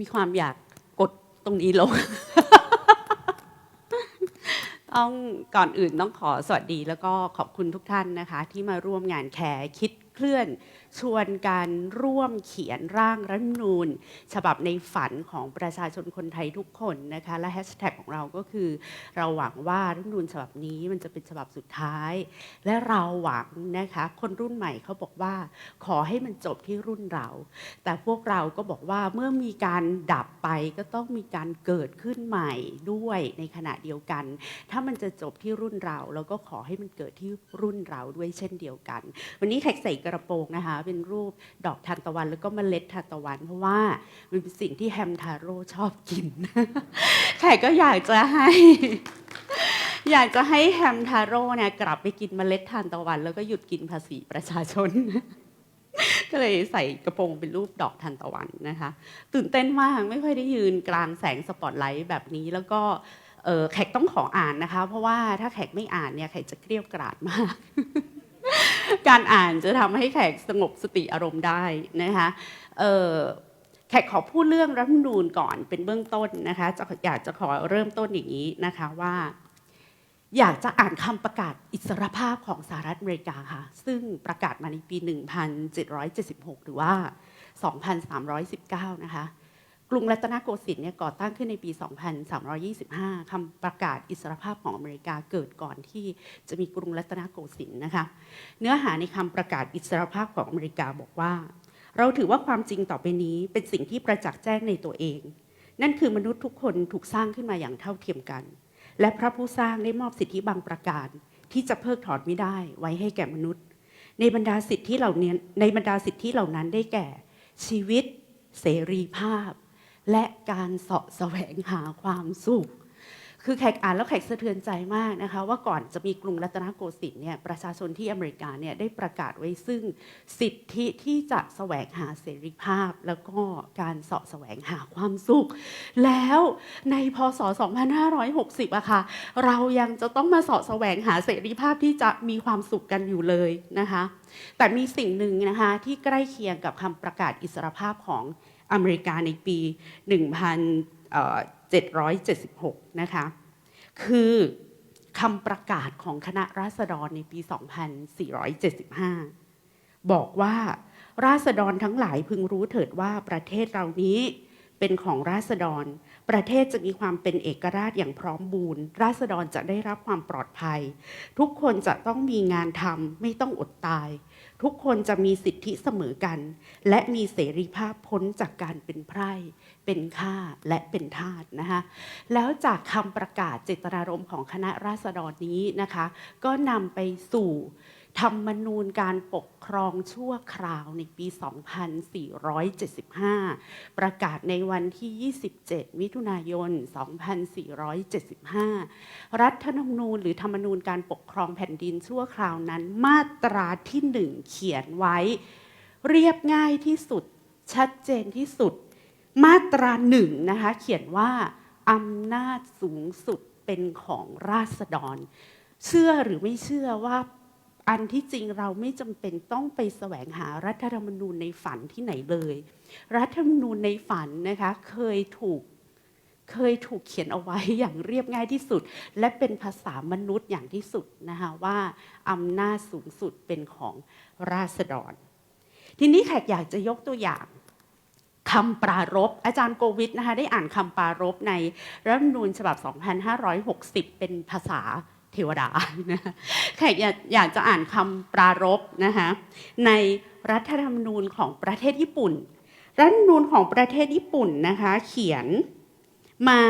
มีความอยากกดตรงนี้ลง ต้องก่อนอื่นต้องขอสวัสดีแล้วก็ขอบคุณทุกท่านนะคะ ที่มาร่วมงานแคร์คิด เคลื่อน ชวนการร่วมเขียนร่างรัฐมนูญฉบับในฝันของประชาชนคนไทยทุกคนนะคะและแฮชแท็กของเราก็คือ เราหวังว่ารัฐมนูญฉบับนี้มันจะเป็นฉบับสุดท้าย และเราหวังนะคะคนรุ่นใหม่เขาบอกว่า ขอให้มันจบที่รุ่นเรา แต่พวกเราก็บอกว่าเมื่อมีการดับไปก็ต้องมีการเกิดขึ้นใหม่ด้วยในขณะเดียวกัน ถ้ามันจะจบที่รุ่นเราเราก็ขอให้มันเกิดที่รุ่นเราด้วยเช่นเดียวกัน วันนี้แขกใส่กระโปรงนะคะ เป็นรูปดอกทานตะวัน แล้วก็เมล็ดทานตะวัน เพราะว่ามันเป็นสิ่งที่แฮมทาโร่ชอบกินแขกก็อยากจะให้อยากจะให้แฮมทาโร่เนี่ยกลับไปกินเมล็ดทานตะวัน แล้วก็หยุดกินภาษีประชาชน ก็เลยใส่กระโปรงเป็นรูปดอกทานตะวันนะคะ ตื่นเต้นมากไม่ค่อยได้ยืนกลางแสงสปอตไลท์แบบนี้แล้วก็แขกต้องขออ่านนะคะ เพราะว่าถ้าแขกไม่อ่านเนี่ยแขกจะเกลียวกราดมาก การอ่านจะทำให้แขกสงบสติอารมณ์ได้นะคะแขกขอพูดเรื่องรัฐมนูญก่อนเป็นเบื้องต้นนะคะจะอยากจะขอเริ่มต้นอย่างนี้นะคะว่า อยากจะอ่านคำประกาศอิสรภาพของสหรัฐอเมริกาค่ะ ซึ่งประกาศมาในปี 1776 หรือว่า 2319 นะคะ กรุงรัตนโกสินทร์เนี่ยก่อตั้งขึ้นในปี 2325 คำประกาศอิสรภาพของอเมริกาเกิดก่อนที่จะมีกรุงรัตนโกสินทร์นะคะ เนื้อหาในคำประกาศอิสรภาพของอเมริกาบอกว่า เราถือว่าความจริงต่อไปนี้เป็นสิ่งที่ประจักษ์แจ้งในตัวเอง นั่นคือมนุษย์ทุกคนถูกสร้างขึ้นมาอย่างเท่าเทียมกัน และพระผู้สร้างได้มอบสิทธิบางประการ ที่จะเพิกถอนไม่ได้ไว้ให้แก่มนุษย์ ในบรรดาสิทธิเหล่านี้ในบรรดาสิทธิเหล่านั้นได้แก่ ชีวิต เสรีภาพ และการเสาะแสวงหาความสุข คือแขกอ่านแล้วแขกสะเทือนใจมากนะคะ ว่าก่อนจะมีกรุงรัตนโกสินทร์เนี่ยประชาชนที่อเมริกาเนี่ยได้ประกาศไว้ซึ่งสิทธิที่จะแสวงหาเสรีภาพ แล้วก็การเสาะแสวงหาความสุข แล้วในพศ 2560อะค่ะเรายังจะต้องมาเสาะแสวงหาเสรีภาพที่จะมีความสุขกันอยู่เลยนะคะ แต่มีสิ่งหนึ่งนะคะที่ใกล้เคียงกับคำประกาศอิสรภาพของ อเมริกาในปี 1776 นะคะ คือคำประกาศของคณะราษฎรในปี 2475 บอกว่าราษฎรทั้งหลายพึงรู้เถิดว่าประเทศเรานี้เป็นของราษฎร ประเทศจะมีความเป็นเอกราชอย่างพร้อมบูรณ์ ราษฎรจะได้รับความปลอดภัย ทุกคนจะต้องมีงานทำไม่ต้องอดตาย ทุกคนจะมีสิทธิเสมอกัน และมีเสรีภาพพ้นจากการเป็นไพร่เป็นข้าและเป็นทาสนะคะแล้วจากคำประกาศเจตนารมณ์ของคณะราษฎรนี้นะคะ ก็นำไปสู่ ธรรมนูญการปกครองชั่วคราวในปี 2475 ประกาศในวันที่ 27 มิถุนายน 2475 รัฐธรรมนูญหรือธรรมนูญการปกครองแผ่นดินชั่วคราวนั้น มาตราที่หนึ่งเขียนไว้ เรียบง่ายที่สุด ชัดเจนที่สุด มาตราหนึ่งนะคะเขียนว่าอำนาจสูงสุดเป็นของราษฎร เชื่อหรือไม่เชื่อว่า อันที่จริงเราไม่จำเป็นต้องไปแสวงหารัฐธรรมนูญในฝันที่ไหนเลย รัฐธรรมนูญในฝันนะคะเคยถูกเคยถูกเขียนเอาไว้อย่างเรียบง่ายที่สุด และเป็นภาษามนุษย์อย่างที่สุดนะคะว่าอำนาจสูงสุดเป็นของราษฎร ทีนี้แขกอยากจะยกตัวอย่างคำปรารบอาจารย์โกวิทนะคะได้อ่านคำปรารบในรัฐธรรมนูญฉบับ 2560 เป็นภาษา เทวดานะคะแขกอยากจะอ่านคำปรารบนะคะในรัฐธรรมนูญของประเทศญี่ปุ่น รัฐธรรมนูญของประเทศญี่ปุ่นนะคะเขียนมา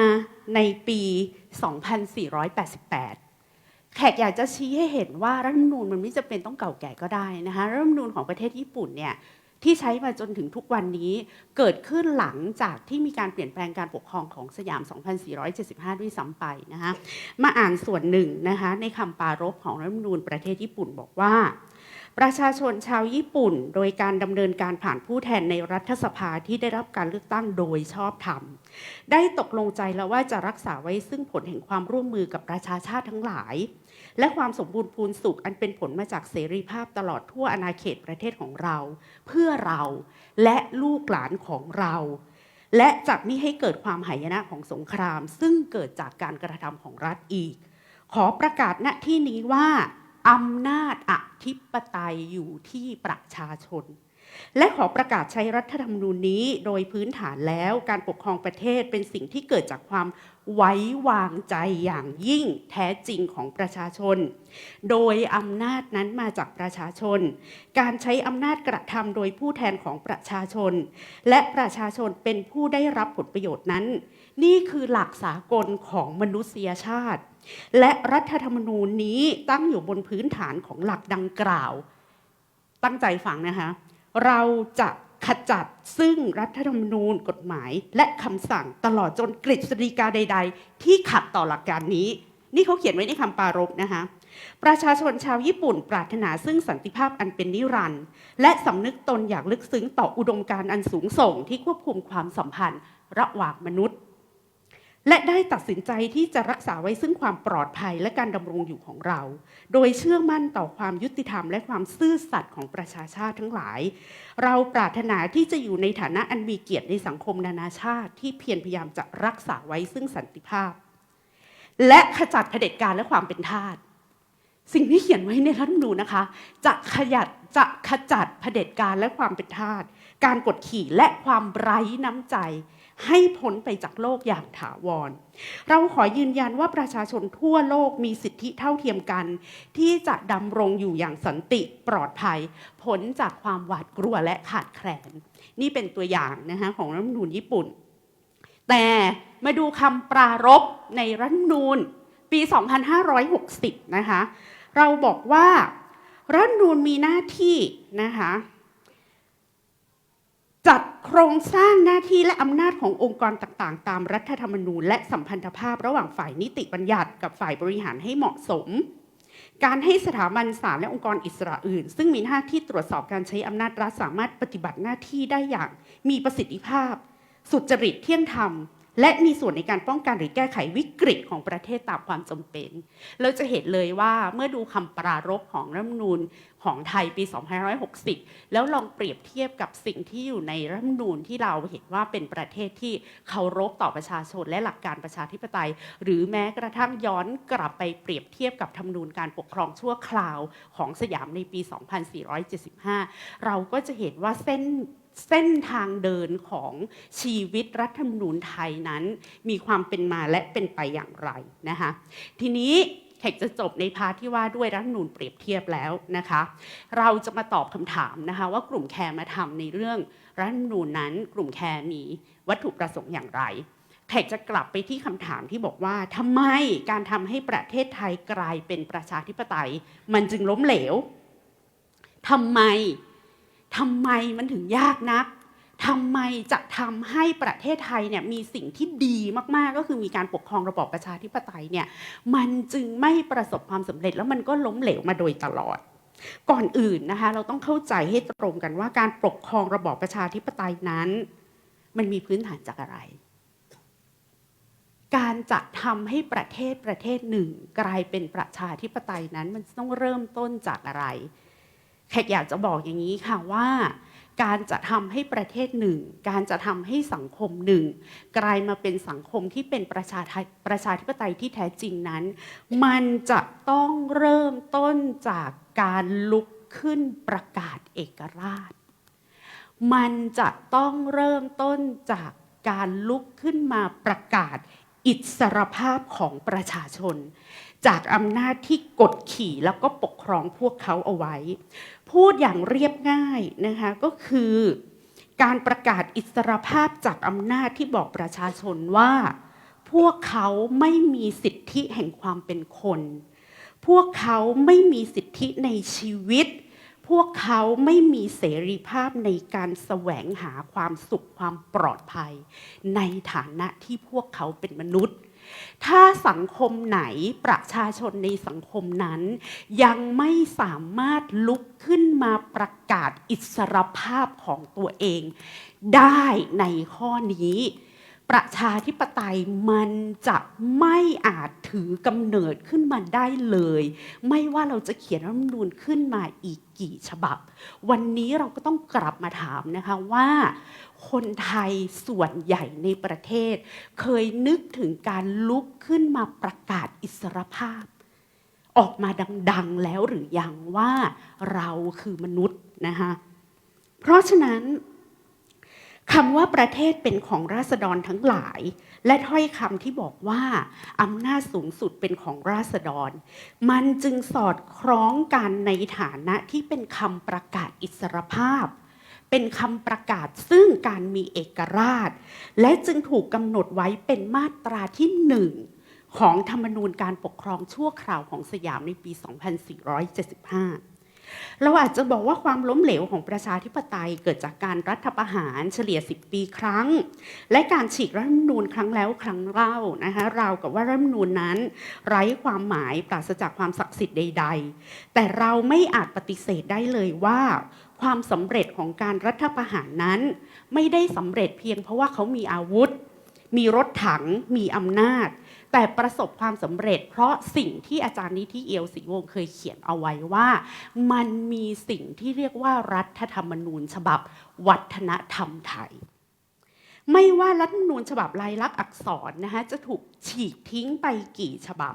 ในปี 2488 แขกอยากจะชี้ให้เห็นว่ารัฐธรรมนูญมันไม่จำเป็นต้องเก่าแก่ก็ได้นะคะรัฐธรรมนูญของประเทศญี่ปุ่นเนี่ย ที่ใช้มาจนถึงทุกวันนี้เกิดขึ้นหลังจากที่มีการเปลี่ยนแปลงการปกครองของสยาม 2475 ด้วยซ้ำไปนะคะมาอ่านส่วนหนึ่งนะคะในคำปรารบของรัฐธรรมนูญประเทศญี่ปุ่นบอกว่า ประชาชนชาวญี่ปุ่น โดยการดำเนินการผ่านผู้แทนในรัฐสภาที่ได้รับการเลือกตั้งโดยชอบธรรม ได้ตกลงใจแล้วว่าจะรักษาไว้ซึ่งผลแห่งความร่วมมือกับประชาชาติทั้งหลาย และความสมบูรณ์พูนสุขอันเป็นผลมาจากเสรีภาพตลอดทั่วอาณาเขตประเทศของเรา เพื่อเราและลูกหลานของเรา และจะไม่ให้เกิดความหายนะของสงคราม ซึ่งเกิดจากการกระทำของรัฐอีก ขอประกาศณที่นี้ว่าอำนาจอธิปไตยอยู่ที่ประชาชน และขอประกาศใช้รัฐธรรมนูญนี้ โดยพื้นฐานแล้วการปกครองประเทศเป็นสิ่งที่เกิดจากความไว้วางใจอย่างยิ่งแท้จริงของประชาชน โดยอำนาจนั้นมาจากประชาชน การใช้อำนาจกระทำโดยผู้แทนของประชาชน และประชาชนเป็นผู้ได้รับผลประโยชน์นั้น นี่คือหลักสากลของมนุษยชาติ และรัฐธรรมนูญนี้ตั้งอยู่บนพื้นฐานของหลักดังกล่าว ตั้งใจฟังนะคะ เราจะขจัดซึ่งรัฐธรรมนูญกฎหมาย และคำสั่งตลอดจนกฤษฎีกาใด ๆ ที่ขัดต่อหลักการนี้ นี่เขาเขียนไว้ในคำปรารกนะคะประชาชนชาวญี่ปุ่นปรารถนาซึ่งสันติภาพอันเป็นนิรันดร์และสำนึกตนอย่างลึกซึ้งต่ออุดมการณ์อันสูงส่งที่ควบคุมความสัมพันธ์ระหว่างมนุษย์ และได้ตัดสินใจที่จะรักษาไว้ซึ่งความปลอดภัยและการดำรงอยู่ของเรา โดยเชื่อมั่นต่อความยุติธรรมและความซื่อสัตย์ของประชาชาติทั้งหลาย เราปรารถนาที่จะอยู่ในฐานะอันมีเกียรติในสังคมนานาชาติ ที่เพียรพยายามจะรักษาไว้ซึ่งสันติภาพ และขจัดเผด็จการและความเป็นทาสสิ่งที่เขียนไว้ในรัฐธรรมนูญนะคะ จะขยัดจะขจัดเผด็จการและความเป็นทาสการกดขี่และความไร้น้ำใจ ให้พ้นไปจากโลกอย่างถาวร เราขอยืนยันว่าประชาชนทั่วโลกมีสิทธิเท่าเทียมกัน ที่จะดำรงอยู่อย่างสันติปลอดภัยพ้นจากความหวาดกลัวและขาดแคลน นี่เป็นตัวอย่างนะคะของรัฐมนูญญี่ปุ่น แต่มาดูคำปรารภในรัฐมนูญปี 2560 นะคะ เราบอกว่ารัฐมนูญมีหน้าที่นะคะ จัดโครงสร้างหน้าที่และอำนาจขององค์กรต่างๆ ตามรัฐธรรมนูญ และสัมพันธภาพระหว่างฝ่ายนิติบัญญัติกับฝ่ายบริหารให้เหมาะสม การให้สถาบันศาลและองค์กรอิสระอื่น ซึ่งมีหน้าที่ตรวจสอบการใช้อำนาจรัฐสามารถปฏิบัติหน้าที่ได้อย่าง มีประสิทธิภาพ สุจริตเที่ยงธรรม และมีส่วนในการป้องกันหรือแก้ไขวิกฤตของประเทศตามความจำเป็น เราจะเห็นเลยว่าเมื่อดูคำปรารภของรัฐมนูญของไทยปี 2560 แล้วลองเปรียบเทียบกับสิ่งที่อยู่ในรัฐมนูญที่เราเห็นว่าเป็นประเทศที่เคารพต่อประชาชนและหลักการประชาธิปไตย หรือแม้กระทั่งย้อนกลับไปเปรียบเทียบกับธรรมนูญการปกครองชั่วคราวของสยามในปี 2475 เราก็จะเห็นว่าเส้น เส้นทางเดินของชีวิตรัฐธรรมนูญไทยนั้น มีความเป็นมาและเป็นไปอย่างไรนะคะทีนี้แขกจะจบในพาร์ทที่ว่าด้วยรัฐธรรมนูญเปรียบเทียบแล้วนะคะ เราจะมาตอบคำถามนะคะว่ากลุ่มแคร์มาทำในเรื่องรัฐธรรมนูญนั้น กลุ่มแคร์มีวัตถุประสงค์อย่างไรแขกจะกลับไปที่คำถามที่บอกว่าทำไมการทำให้ประเทศไทยกลายเป็นประชาธิปไตย มันจึงล้มเหลวทำไม ทำไมมันถึงยากนักทำไมจะทำให้ประเทศไทยเนี่ยมีสิ่งที่ดีมากๆ ก็คือมีการปกครองระบอบประชาธิปไตยเนี่ยมันจึงไม่ประสบความสำเร็จแล้วมันก็ล้มเหลวมาโดยตลอด ก่อนอื่นนะคะเราต้องเข้าใจให้ตรงกันว่าการปกครองระบอบประชาธิปไตยนั้น มันมีพื้นฐานจากอะไร การจะทำให้ประเทศประเทศหนึ่ง กลายเป็นประชาธิปไตยนั้น มันต้องเริ่มต้นจากอะไร แขกอยากจะบอกอย่างนี้ค่ะว่าการจะทำให้ประเทศหนึ่ง การจะทำให้สังคมหนึ่ง กลายมาเป็นสังคมที่เป็นประชาธิประชาธิปไตยที่แท้จริงนั้น มันจะต้องเริ่มต้นจากการลุกขึ้นประกาศเอกราช มันจะต้องเริ่มต้นจากการลุกขึ้นมาประกาศอิสรภาพของประชาชน จากอำนาจที่กดขี่แล้วก็ปกครองพวกเขาเอาไว้ พูดอย่างเรียบง่ายนะคะก็คือการประกาศอิสรภาพจากอำนาจที่บอกประชาชนว่า พวกเขาไม่มีสิทธิแห่งความเป็นคน พวกเขาไม่มีสิทธิในชีวิต พวกเขาไม่มีเสรีภาพในการแสวงหาความสุขความปลอดภัย ในฐานะที่พวกเขาเป็นมนุษย์ ถ้าสังคมไหนประชาชนในสังคมนั้น ยังไม่สามารถลุกขึ้นมาประกาศอิสรภาพของตัวเอง ได้ในข้อนี้ ประชาธิปไตยมันจะไม่อาจถือกำเนิดขึ้นมาได้เลย ไม่ว่าเราจะเขียนรัฐธรรมนูญขึ้นมาอีกกี่ฉบับ วันนี้เราก็ต้องกลับมาถามนะคะว่า คนไทยส่วนใหญ่ในประเทศ เคยนึกถึงการลุกขึ้นมาประกาศอิสรภาพ ออกมาดัง ๆ แล้วหรือยังว่าเราคือมนุษย์นะคะเพราะฉะนั้น คำว่าประเทศเป็นของราษฎรทั้งหลาย และถ้อยคำที่บอกว่าอำนาจสูงสุดเป็นของราษฎร มันจึงสอดคล้องกันในฐานะที่เป็นคำประกาศอิสรภาพ เป็นคำประกาศซึ่งการมีเอกราช และจึงถูกกำหนดไว้เป็นมาตราที่หนึ่งของธรรมนูญการปกครองชั่วคราวของสยามในปี 2475 เราอาจจะบอกว่าความล้มเหลวของประชาธิปไตยเกิดจากการรัฐประหารเฉลี่ย 10 ปีครั้ง และการฉีกรัฐธรรมนูญครั้งแล้วครั้งเล่านะคะราวกับว่ารัฐธรรมนูญนั้น ไร้ความหมายปราศจากความศักดิ์สิทธิ์ใด ๆ แต่เราไม่อาจปฏิเสธได้เลยว่าความสำเร็จของการรัฐประหารนั้น ไม่ได้สำเร็จเพียงเพราะว่าเขามีอาวุธ มีรถถัง มีอำนาจ แต่ประสบความสำเร็จ เพราะสิ่งที่อาจารย์นิธิเอียวศรีวงเคยเขียนเอาไว้ว่า มันมีสิ่งที่เรียกว่ารัฐธรรมนูญฉบับวัฒนธรรมไทย ไม่ว่ารัฐธรรมนูญฉบับลายลักษณ์อักษรนะคะจะถูกฉีกทิ้งไปกี่ฉบับ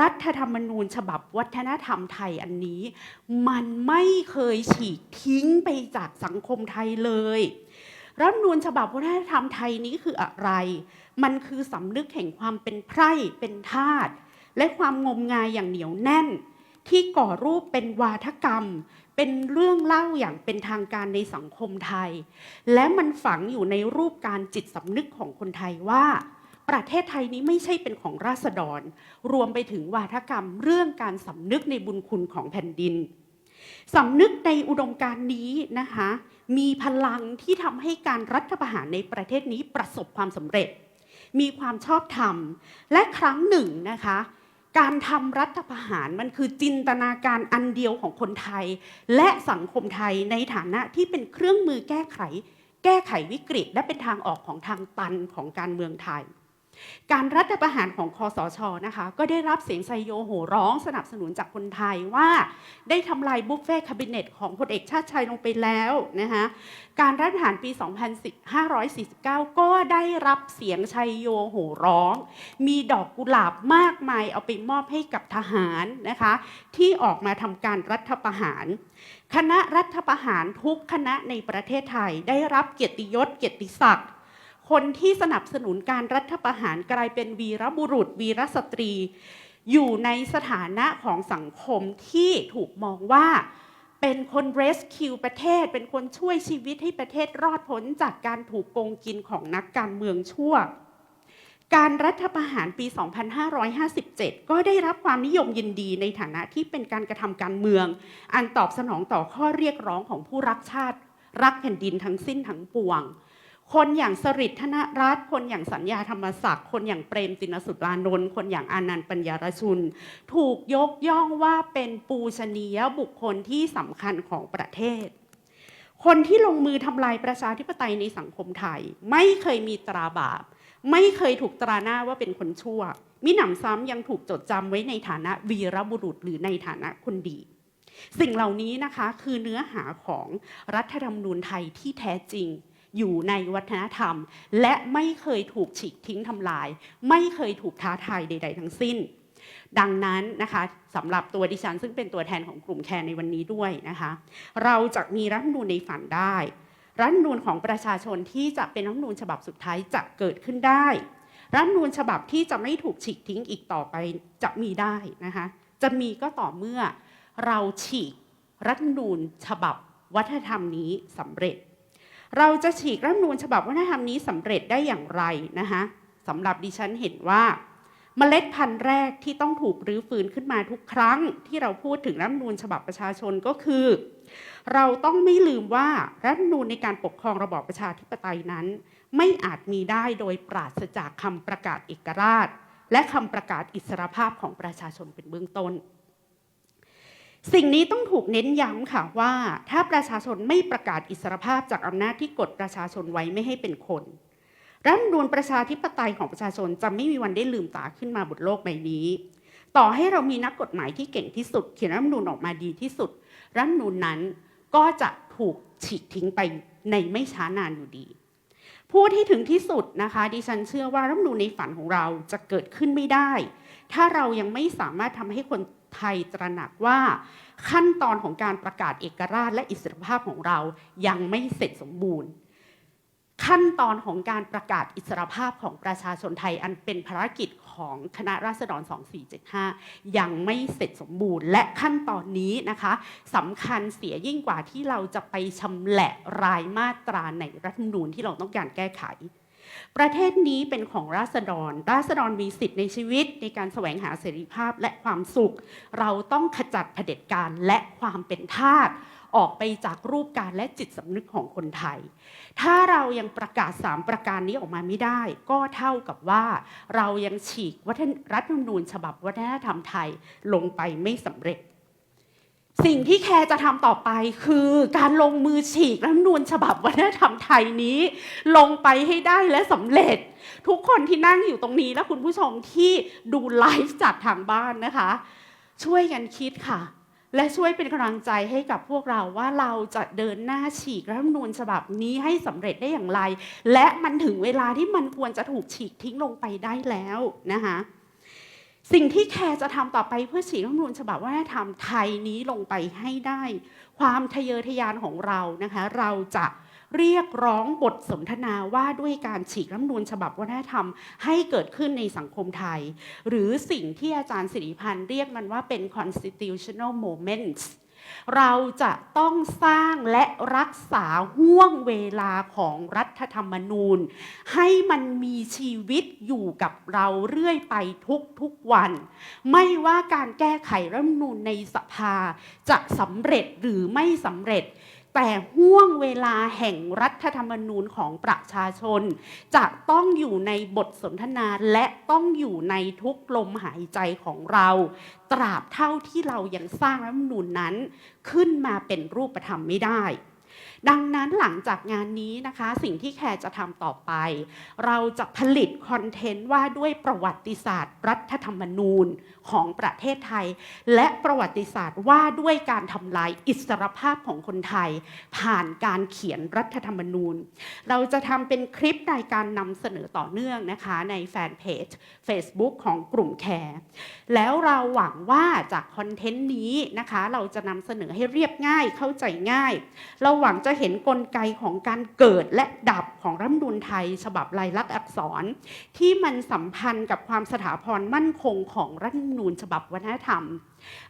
รัฐธรรมนูญฉบับวัฒนธรรมไทยอันนี้ มันไม่เคยฉีกทิ้งไปจากสังคมไทยเลย รัฐนูญฉบับวัฒนธรรมไทยนี้คืออะไร มันคือสำนึกแห่งความเป็นไพร่เป็นทาสและความงมงายอย่างเหนียวแน่น ที่ก่อรูปเป็นวาทกรรม เป็นเรื่องเล่าอย่างเป็นทางการในสังคมไทย และมันฝังอยู่ในรูปการจิตสำนึกของคนไทยว่า ประเทศไทยนี้ไม่ใช่เป็นของราษฎร รวมไปถึงวาทกรรมเรื่องการสำนึกในบุญคุณของแผ่นดินสำนึกในอุดมการณ์นี้นะคะ มีพลังที่ทำให้การรัฐประหารในประเทศนี้ประสบความสำเร็จ มีความชอบธรรม และครั้งหนึ่งนะคะ การทำรัฐประหารมันคือจินตนาการอันเดียวของคนไทย และสังคมไทยในฐานะที่เป็นเครื่องมือแก้ไข แก้ไขวิกฤต และเป็นทางออกของทางตันของการเมืองไทย การรัฐประหารของคอสชนะคะก็ได้รับเสียงไซโยโห่ร้องสนับสนุนจากคนไทยว่า ได้ทำลายบุฟเฟ่คาบิเนตของพลเอกชาติชัยลงไปแล้วนะคะการรัฐประหารปี 2549 ก็ได้รับเสียงชัยโยโห่ร้อง มีดอกกุหลาบมากมายเอาไปมอบให้กับทหารนะคะที่ออกมาทำการรัฐประหาร คณะรัฐประหารทุกคณะในประเทศไทยได้รับเกียรติยศเกียรติศักดิ์ คนที่สนับสนุนการรัฐประหารกลายเป็นวีรบุรุษ วีรสตรี อยู่ในสถานะของสังคมที่ถูกมองว่าเป็นคนเรสคิวประเทศ เป็นคนช่วยชีวิตให้ประเทศรอดพ้นจากการถูกโกงกินของนักการเมืองชั่ว การรัฐประหารปี 2557 ก็ได้รับความนิยมยินดีในฐานะที่เป็นการกระทำการเมือง อันตอบสนองต่อข้อเรียกร้องของผู้รักชาติ รักแผ่นดินทั้งสิ้นทั้งปวง คนอย่างสริทธนรัตน์คนอย่างสัญญาธรรมศักดิ์คนอย่างเปรมตินสุรานนท์คนอย่างอานันต์ปัญญารชุน ถูกยกย่องว่าเป็นปูชนียบุคคลที่สำคัญของประเทศ คนที่ลงมือทำลายประชาธิปไตยในสังคมไทย ไม่เคยมีตราบาป ไม่เคยถูกตราหน้าว่าเป็นคนชั่ว มิหนำซ้ำยังถูกจดจำไว้ในฐานะวีรบุรุษหรือในฐานะคนดีสิ่งเหล่านี้นะคะคือเนื้อหาของรัฐธรรมนูญไทยที่แท้จริง อยู่ในวัฒนธรรม และไม่เคยถูกฉีกทิ้งทำลาย ไม่เคยถูกท้าทายใด ๆ ทั้งสิ้น ดังนั้นนะคะสำหรับตัวดิฉัน ซึ่งเป็นตัวแทนของกลุ่มแคร์ในวันนี้ด้วยนะคะ เราจะมีรัฐมนูญในฝันได้ รัฐมนูญของประชาชนที่จะเป็นรัฐมนูญฉบับสุดท้ายจะเกิดขึ้นได้ รัฐมนูญฉบับที่จะไม่ถูกฉีกทิ้งอีกต่อไปจะมีได้นะคะจะมีก็ต่อเมื่อเราฉีกรัฐมนูญฉบับวัฒนธรรมนี้สำเร็จ เราจะฉีกรัฐมนูญฉบับวัฒนธรรมนี้สำเร็จได้อย่างไรนะคะสำหรับดิฉันเห็นว่าเมล็ดพันธุ์แรกที่ต้องถูกรื้อฟื้นขึ้นมาทุกครั้ง ที่เราพูดถึงรัฐนูญฉบับประชาชนก็คือ เราต้องไม่ลืมว่ารัฐนูญในการปกครองระบอบประชาธิปไตยนั้น ไม่อาจมีได้โดยปราศจากคำประกาศเอกราช และคำประกาศอิสรภาพของประชาชนเป็นเบื้องต้น สิ่งนี้ต้องถูกเน้นย้ำค่ะว่า ถ้าประชาชนไม่ประกาศอิสรภาพจากอำนาจที่กดประชาชนไว้ไม่ให้เป็นคนรัฐนูญประชาธิปไตยของประชาชนจะไม่มีวันได้ลืมตาขึ้นมาบนโลกใบนี้ ต่อให้เรามีนักกฎหมายที่เก่งที่สุด เขียนรัฐนูญออกมาดีที่สุด รัฐนูญนั้นก็จะถูกฉีกทิ้งไปในไม่ช้านานอยู่ดี ผู้ที่ถึงที่สุดนะคะ ดิฉันเชื่อว่ารัฐนูญในฝันของเราจะเกิดขึ้นไม่ได้ ถ้าเรายังไม่สามารถทำให้คน ไทยตระหนักว่า ขั้นตอนของการประกาศเอกราชและอิสรภาพของเรายังไม่เสร็จสมบูรณ์ ขั้นตอนของการประกาศอิสรภาพของประชาชนไทยอันเป็นภารกิจของคณะราษฎร 2475 ยังไม่เสร็จสมบูรณ์ และขั้นตอนนี้นะคะสำคัญเสียยิ่งกว่าที่เราจะไปชำแหละรายมาตราในรัฐธรรมนูญที่เราต้องการแก้ไข ประเทศนี้เป็นของราษฎร ราษฎรมีสิทธิ์ในชีวิตในการแสวงหาเสรีภาพและความสุข เราต้องขจัดเผด็จการและความเป็นทาสออกไปจากรูปการและจิตสำนึกของคนไทย ถ้าเรายังประกาศ 3 ประการนี้ออกมาไม่ได้ ก็เท่ากับว่า เรายังฉีกวัฒนรัฐธรรมนูญฉบับวัฒนธรรมไทยลงไปไม่สำเร็จ สิ่งที่แคร์จะทำต่อไปคือการลงมือฉีกรัฐนูญฉบับวัฒนธรรมไทยนี้ ลงไปให้ได้และสำเร็จ ทุกคนที่นั่งอยู่ตรงนี้และคุณผู้ชมที่ดูไลฟ์จากทางบ้านนะคะ ช่วยกันคิดค่ะ และช่วยเป็นกำลังใจให้กับพวกเราว่าเราจะเดินหน้าฉีกรัฐนูญฉบับนี้ให้สำเร็จได้อย่างไร และมันถึงเวลาที่มันควรจะถูกฉีกทิ้งลงไปได้แล้วนะคะ สิ่งที่แคร์จะทำต่อไปเพื่อฉีกรัฐธรรมนูญฉบับวัฒนธรรมไทยนี้ลงไปให้ได้ ความทะเยอทะยานของเรานะคะเราจะเรียกร้องบทสนทนาว่าด้วยการฉีกรัฐธรรมนูญฉบับวัฒนธรรม ให้เกิดขึ้นในสังคมไทย หรือสิ่งที่อาจารย์สิริพันธ์เรียกมันว่าเป็น constitutional moments เราจะต้องสร้างและรักษาห่วงเวลาของรัฐธรรมนูญ ให้มันมีชีวิตอยู่กับเราเรื่อยไปทุกทุกวัน ไม่ว่าการแก้ไขรัฐธรรมนูญในสภาจะสำเร็จหรือไม่สำเร็จ แต่ห่วงเวลาแห่งรัฐธรรมนูญของประชาชน จะต้องอยู่ในบทสนทนาและต้องอยู่ในทุกลมหายใจของเรา ตราบเท่าที่เรายังสร้างรัฐธรรมนูญนั้น ขึ้นมาเป็นรูปธรรมไม่ได้ ดังนั้นหลังจากงานนี้นะคะ สิ่งที่แคร์จะทำต่อไป เราจะผลิตคอนเทนต์ว่าด้วยประวัติศาสตร์ รัฐธรรมนูญของประเทศไทย และประวัติศาสตร์ว่าด้วยการทำลายอิสรภาพของคนไทย ผ่านการเขียนรัฐธรรมนูญ เราจะทำเป็นคลิปในการนำเสนอต่อเนื่องนะคะในแฟนเพจ Facebook ของกลุ่มแคร์แล้วเราหวังว่าจากคอนเทนต์นี้นะคะ เราจะนำเสนอให้เรียบง่ายเข้าใจง่าย เราหวังจะเห็นกลไกของการเกิดและดับของรัฐธรรมนูญไทย ฉบับลายลักษณ์อักษร ที่มันสัมพันธ์กับความสถาพรมั่นคงของรัฐธรรมนูญฉบับวัฒนธรรม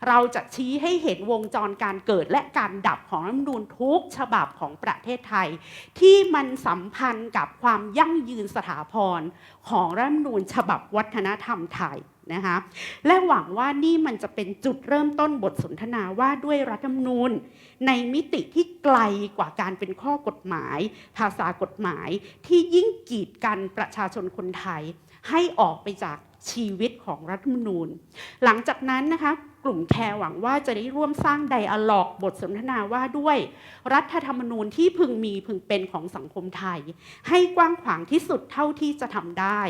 เราจะชี้ให้เห็นวงจรการเกิดและการดับของรัฐธรรมนูญทุกฉบับของประเทศไทย ที่มันสัมพันธ์กับความยั่งยืนสถาพรของรัฐธรรมนูญฉบับวัฒนธรรมไทย นะคะและหวังว่านี่มันจะเป็นจุดเริ่มต้นบทสนทนาว่าด้วยรัฐธรรมนูญ ในมิติที่ไกลกว่าการเป็นข้อกฎหมาย ภาษากฎหมายที่ยิ่งกีดกันประชาชนคนไทย ให้ออกไปจากชีวิตของรัฐธรรมนูญ หลังจากนั้นนะคะ กลุ่มแคร์หวังว่าจะได้ร่วมสร้างไดอะล็อกบทสนทนาว่าด้วยรัฐธรรมนูญที่พึงมีพึงเป็นของสังคมไทย ให้กว้างขวางที่สุดเท่าที่จะทำได้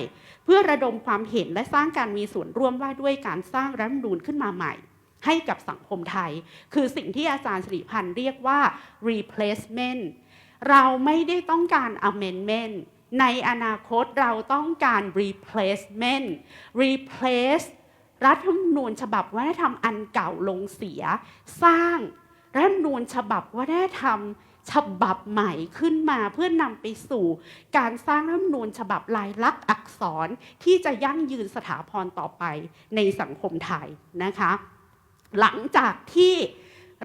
เพื่อระดมความเห็นและสร้างการมีส่วนร่วมว่าด้วยการสร้างรัฐธรรมนูญขึ้นมาใหม่ ให้กับสังคมไทย คือสิ่งที่อาจารย์สิริพันธ์เรียกว่า replacement เราไม่ได้ต้องการ amendment ในอนาคตเราต้องการ replacement replace รัฐธรรมนูญฉบับวัฒนธรรมอันเก่าลงเสีย สร้างรัฐธรรมนูญฉบับวัฒนธรรมฉบับใหม่ขึ้นมาเพื่อนำไปสู่ การสร้างรัฐธรรมนูญฉบับลายลักษณ์อักษรที่จะยั่งยืนสถาพรต่อไปในสังคมไทยนะคะ หลังจากที่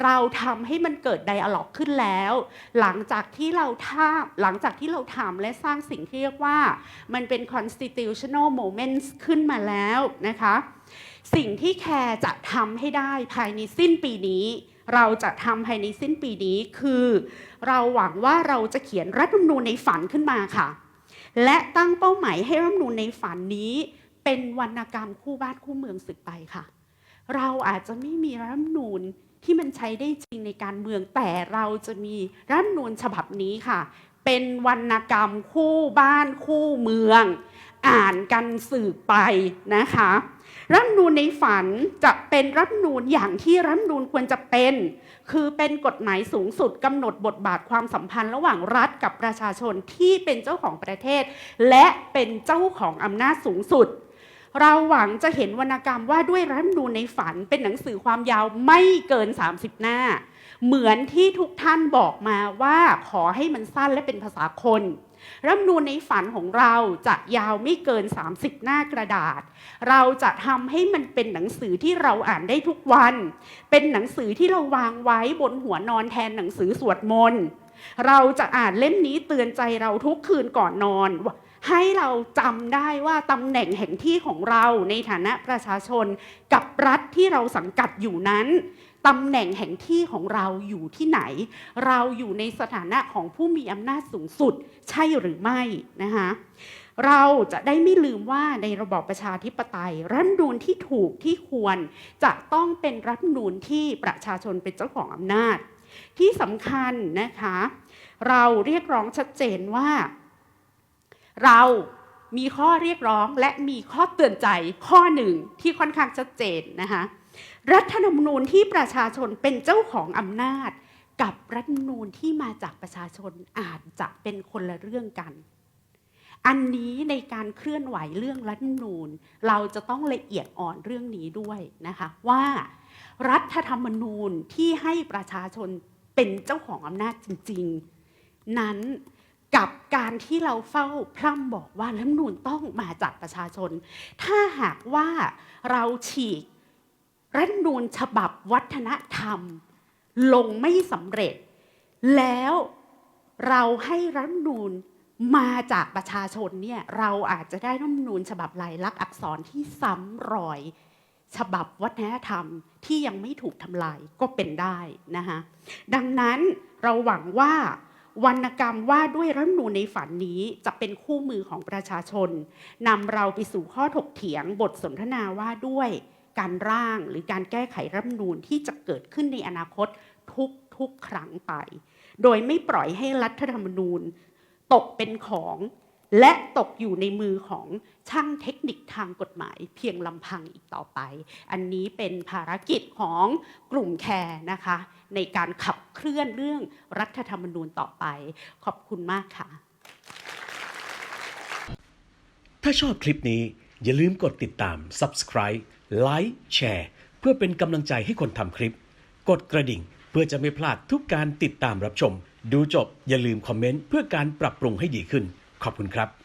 เราทำให้มันเกิดไดอะล็อกขึ้นแล้ว หลังจากที่เราทำหลังจากที่เราทำและสร้างสิ่งที่เรียกว่า มันเป็น constitutional moments ขึ้นมาแล้วนะคะ สิ่งที่แคร์จะทำให้ได้ภายในสิ้นปีนี้ เราจะทำภายในสิ้นปีนี้คือ เราหวังว่าเราจะเขียนรัฐธรรมนูญในฝันขึ้นมาค่ะ และตั้งเป้าหมายให้รัฐธรรมนูญในฝันนี้ เป็นวรรณกรรมคู่บ้านคู่เมืองศึกไปค่ะ เราอาจจะไม่มีรัฐธรรมนูญ ที่มันใช้ได้จริงในการเมืองแต่เราจะมีรัฐนูญฉบับนี้ค่ะ เป็นวรรณกรรมคู่บ้านคู่เมือง อ่านกันสืบไปนะคะรัฐนูญในฝันจะเป็นรัฐนูญอย่างที่รัฐนูญควรจะเป็น คือเป็นกฎหมายสูงสุดกำหนดบทบาทความสัมพันธ์ระหว่างรัฐกับประชาชนที่เป็นเจ้าของประเทศ และเป็นเจ้าของอำนาจสูงสุด เราหวังจะเห็นวรรณกรรมว่าด้วยรัฐมนูญในฝันเป็นหนังสือความยาวไม่เกิน 30 หน้า เหมือนที่ทุกท่านบอกมาว่าขอให้มันสั้นและเป็นภาษาคนรัฐมนูญในฝันของเราจะยาวไม่เกิน 30 หน้ากระดาษ เราจะทำให้มันเป็นหนังสือที่เราอ่านได้ทุกวัน เป็นหนังสือที่เราวางไว้บนหัวนอนแทนหนังสือสวดมนต์เราจะอ่านเล่มนี้เตือนใจเราทุกคืนก่อนนอน ให้เราจำได้ว่าตำแหน่งแห่งที่ของเราในฐานะประชาชนกับรัฐที่เราสังกัดอยู่นั้นตำแหน่งแห่งที่ของเราอยู่ที่ไหน เราอยู่ในสถานะของผู้มีอำนาจสูงสุดใช่หรือไม่นะคะเราจะได้ไม่ลืมว่าในระบอบประชาธิปไตย รัฐมนูญที่ถูกที่ควรจะต้องเป็นรัฐมนูญที่ประชาชนเป็นเจ้าของอำนาจ ที่สำคัญนะคะ เราเรียกร้องชัดเจนว่า เรามีข้อเรียกร้องและมีข้อเตือนใจข้อหนึ่งที่ค่อนข้างชัดเจนนะคะรัฐธรรมนูญที่ประชาชนเป็นเจ้าของอำนาจ กับรัฐธรรมนูญที่มาจากประชาชนอาจจะเป็นคนละเรื่องกัน อันนี้ในการเคลื่อนไหวเรื่องรัฐธรรมนูญ เราจะต้องละเอียดอ่อนเรื่องนี้ด้วยนะคะว่า รัฐธรรมนูญที่ให้ประชาชนเป็นเจ้าของอำนาจจริง ๆ นั้น กับการที่เราเฝ้าพร่ำบอกว่ารัฐมนูญต้องมาจากประชาชน ถ้าหากว่าเราฉีกรัฐมนูญฉบับวัฒนธรรม ลงไม่สำเร็จ แล้วเราให้รัฐมนูญมาจากประชาชนเนี่ยเราอาจจะได้รัฐมนูญฉบับลายลักษณ์อักษรที่ซ้ำรอยฉบับวัฒนธรรมที่ยังไม่ถูกทำลายก็เป็นได้นะคะดังนั้นเราหวังว่า วรรณกรรมว่าด้วยรัฐมนูญในฝันนี้จะเป็นคู่มือของประชาชนนำเราไปสู่ข้อถกเถียงบทสนทนาว่าด้วยการร่างหรือการแก้ไขรัฐมนูนที่จะเกิดขึ้นในอนาคตทุกทุกๆครั้งไป โดยไม่ปล่อยให้รัฐธรรมนูญ ตกเป็นของ และตกอยู่ในมือของช่างเทคนิคทางกฎหมายเพียงลำพังอีกต่อไป อันนี้เป็นภารกิจของกลุ่มแคร์นะคะ ในการขับเคลื่อนเรื่องรัฐธรรมนูญต่อไป ขอบคุณมากค่ะ ถ้าชอบคลิปนี้อย่าลืมกดติดตาม subscribe ไลค์แชร์เพื่อเป็นกำลังใจให้คนทำคลิป กดกระดิ่งเพื่อจะไม่พลาดทุกการติดตามรับชม ดูจบอย่าลืมคอมเมนต์เพื่อการปรับปรุงให้ดีขึ้น ขอบคุณครับ